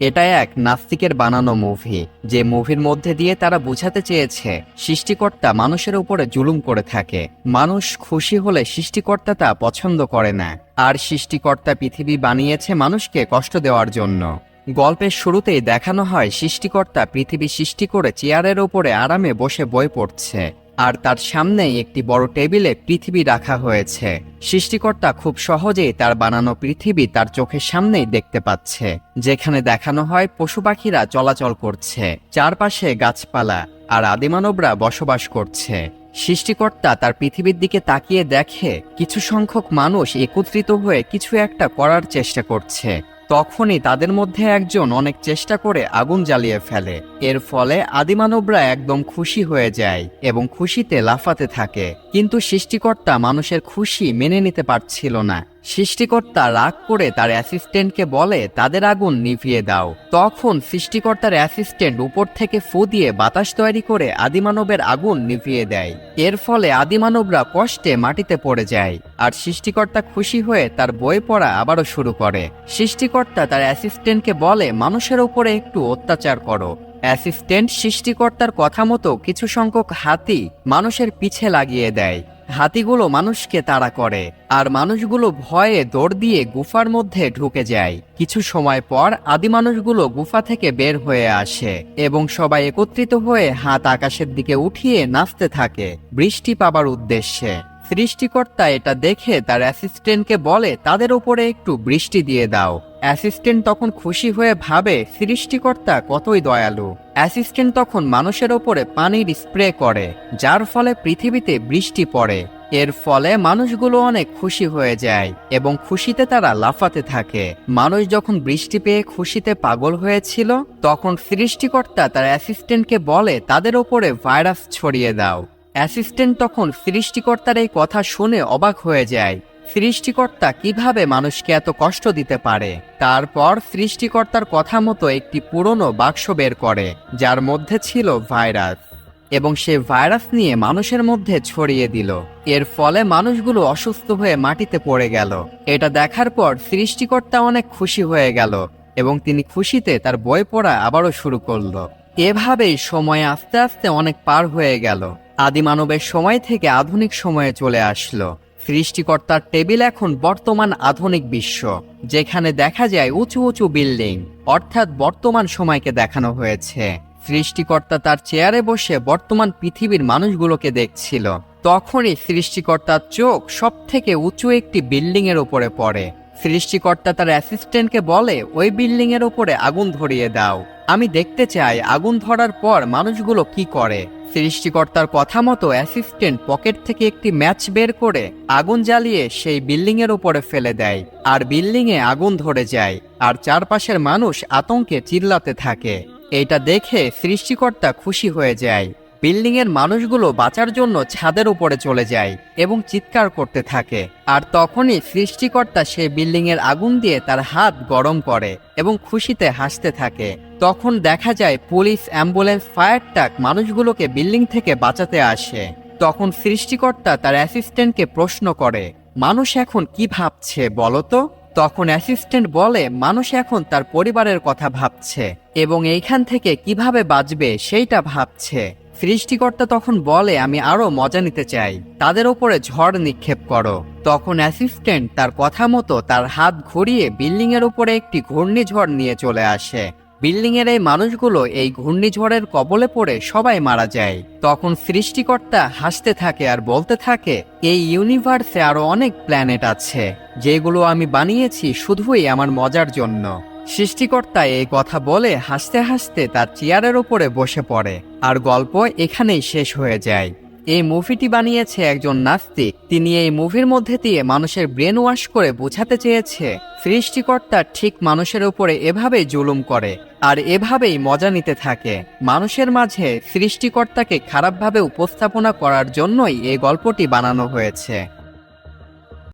এটা এক নাস্তিকের বানানো মুভি যে মুভির মধ্যে দিয়ে তারা বুঝাতে চেয়েছে, সৃষ্টিকর্তা মানুষের উপরে জুলুম করে থাকে। মানুষ খুশি হলে সৃষ্টিকর্তা তা পছন্দ করে না, আর সৃষ্টিকর্তা পৃথিবী বানিয়েছে মানুষকে কষ্ট দেওয়ার জন্য। গল্পের শুরুতেই দেখানো হয় সৃষ্টিকর্তা পৃথিবী সৃষ্টি করে চেয়ারের ওপরে আরামে বসে বই পড়ছে। আর তার সামনেই একটি বড় টেবিলে পৃথিবী রাখা হয়েছে। সৃষ্টিকর্তা খুব সহজেই তার বানানো পৃথিবী তার চোখের সামনেই দেখতে পাচ্ছে, যেখানে দেখানো হয় পশু পাখিরা চলাচল করছে, চারপাশে গাছপালা আর আদিমানবরা বসবাস করছে। সৃষ্টিকর্তা তার পৃথিবীর দিকে তাকিয়ে দেখে, কিছু সংখ্যক মানুষ একত্রিত হয়ে কিছু একটা করার চেষ্টা করছে। তখনই তাদের মধ্যে একজন অনেক চেষ্টা করে আগুন জ্বালিয়ে ফেলে। এর ফলে আদিমানবরা একদম খুশি হয়ে যায় এবং খুশিতে লাফাতে থাকে। কিন্তু সৃষ্টিকর্তা মানুষের খুশি মেনে নিতে পারছিল না। সৃষ্টিকর্তা রাগ করে তার অ্যাসিস্ট্যান্টকে বলে, তাদের আগুন নিভিয়ে দাও। তখন সৃষ্টিকর্তার অ্যাসিস্ট্যান্ট উপর থেকে ফু দিয়ে বাতাস তৈরি করে আদিমানবের আগুন নিভিয়ে দেয়। এর ফলে আদিমানবরা কষ্টে মাটিতে পড়ে যায় আর সৃষ্টিকর্তা খুশি হয়ে তার বই পড়া আবারও শুরু করে। সৃষ্টিকর্তা তার অ্যাসিস্ট্যান্টকে বলে, মানুষের উপরে একটু অত্যাচার করো। অ্যাসিস্ট্যান্ট সৃষ্টিকর্তার কথা মতো কিছু সংখ্যক হাতি মানুষের পিছে লাগিয়ে দেয়। হাতিগুলো মানুষকে তাড়া করে, আর মানুষগুলো ভয়ে দৌড় দিয়ে গুফার মধ্যে ঢুকে যায়। কিছু সময় পর আদি মানুষগুলো গুফা থেকে বের হয়ে আসে এবং সবাই একত্রিত হয়ে হাত আকাশের দিকে উঠিয়ে নাচতে থাকে, বৃষ্টি পাবার উদ্দেশ্যে। সৃষ্টিকর্তা এটা দেখে তার অ্যাসিস্ট্যান্টকে বলে, তাদের ওপরে একটু বৃষ্টি দিয়ে দাও। অ্যাসিস্ট্যান্ট তখন খুশি হয়ে ভাবে, সৃষ্টিকর্তা কতই দয়ালু। অ্যাসিস্ট্যান্ট তখন মানুষের ওপরে পানির স্প্রে করে, যার ফলে পৃথিবীতে বৃষ্টি পড়ে। এর ফলে মানুষগুলো অনেক খুশি হয়ে যায় এবং খুশিতে তারা লাফাতে থাকে। মানুষ যখন বৃষ্টি পেয়ে খুশিতে পাগল হয়েছিল, তখন সৃষ্টিকর্তা তার অ্যাসিস্ট্যান্টকে বলে, তাদের ওপরে ভাইরাস ছড়িয়ে দাও। অ্যাসিস্ট্যান্ট তখন সৃষ্টিকর্তার এই কথা শুনে অবাক হয়ে যায়। সৃষ্টিকর্তা কীভাবে মানুষকে এত কষ্ট দিতে পারে? তারপর সৃষ্টিকর্তার কথা মতো একটি পুরনো বাক্স বের করে, যার মধ্যে ছিল ভাইরাস। এবং সে ভাইরাস নিয়ে মানুষের মধ্যে ছড়িয়ে দিল। এর ফলে মানুষগুলো অসুস্থ হয়ে মাটিতে পড়ে গেল। এটা দেখার পর সৃষ্টিকর্তা অনেক খুশি হয়ে গেল এবং তিনি খুশিতে তার বই পড়া আবারও শুরু করল। এভাবেই সময় আস্তে আস্তে অনেক পার হয়ে গেল। আদিমানবের সময় থেকে আধুনিক সময়ে চলে আসলো। সৃষ্টিকর্তার টেবিল এখন বর্তমান আধুনিক বিশ্ব, যেখানে দেখা যায় উঁচু উঁচু বিল্ডিং, অর্থাৎ বর্তমান সময়কে দেখানো হয়েছে। সৃষ্টিকর্তা তার চেয়ারে বসে বর্তমান পৃথিবীর মানুষগুলোকে দেখছিল। তখনই সৃষ্টিকর্তার চোখ সব থেকে উঁচু একটি বিল্ডিং এর উপরে পড়ে। সৃষ্টিকর্তা তার অ্যাসিস্ট্যান্টকে বলে, ওই বিল্ডিং এর উপরে আগুন ধরিয়ে দাও। আমি দেখতে চাই আগুন ধরার পর মানুষগুলো কি করে। সৃষ্টিকর্তার কথা মতো অ্যাসিস্ট্যান্ট পকেট থেকে একটি ম্যাচ বের করে আগুন জ্বালিয়ে সেই বিল্ডিং এর উপরে ফেলে দেয়, আর বিল্ডিং এ আগুন ধরে যায়, আর চারপাশের মানুষ আতঙ্কে চিল্লাতে থাকে। এটা দেখে সৃষ্টিকর্তা খুশি হয়ে যায়। বিল্ডিং এর মানুষগুলো বাঁচার জন্য ছাদের উপরে চলে যায় এবং চিৎকার করতে থাকে। আর তখনই সৃষ্টিকর্তা সেই বিল্ডিং এর আগুন দিয়ে তার হাত গরম করে এবং খুশিতে হাসতে থাকে। তখন দেখা যায় পুলিশ, অ্যাম্বুলেন্স, ফায়ার ট্রাক মানুষগুলোকে বিল্ডিং থেকে বাঁচাতে আসে। তখন সৃষ্টিকর্তা তার অ্যাসিস্ট্যান্টকে প্রশ্ন করে, মানুষ এখন কি ভাবছে বলতো তখন অ্যাসিস্ট্যান্ট বলে, মানুষ এখন তার পরিবারের কথা ভাবছে এবং এইখান থেকে কীভাবে বাঁচবে সেইটা ভাবছে। সৃষ্টিকর্তা তখন বলে, আমি আরও মজা নিতে চাই। তাদের ওপরে ঝড় নিক্ষেপ করো। তখন অ্যাসিস্ট্যান্ট তার কথা মতো তার হাত ঘুরিয়ে বিল্ডিং এর উপরে একটি ঘূর্ণিঝড় নিয়ে চলে আসে। বিল্ডিং এর এই মানুষগুলো এই ঘূর্ণিঝড়ের কবলে পড়ে সবাই মারা যায়। তখন সৃষ্টিকর্তা হাসতে থাকে আর বলতে থাকে, এই ইউনিভার্সে আরও অনেক প্ল্যানেট আছে, যেগুলো আমি বানিয়েছি শুধুই আমার মজার জন্য। সৃষ্টিকর্তা এই কথা বলে হাসতে হাসতে তার চেয়ারের ওপরে বসে পড়ে, আর গল্প এখানেই শেষ হয়ে যায়। এই মুভিটি বানিয়েছে একজন নাস্তিক। তিনি এই মুভির মধ্যে দিয়ে মানুষের ব্রেন ওয়াশ করে বোঝাতে চেয়েছে, সৃষ্টিকর্তা ঠিক মানুষের উপরে এভাবেই জুলুম করে, আর এভাবেই মজা নিতে থাকে। মানুষের মাঝে সৃষ্টিকর্তাকে খারাপভাবে উপস্থাপনা করার জন্যই এই গল্পটি বানানো হয়েছে।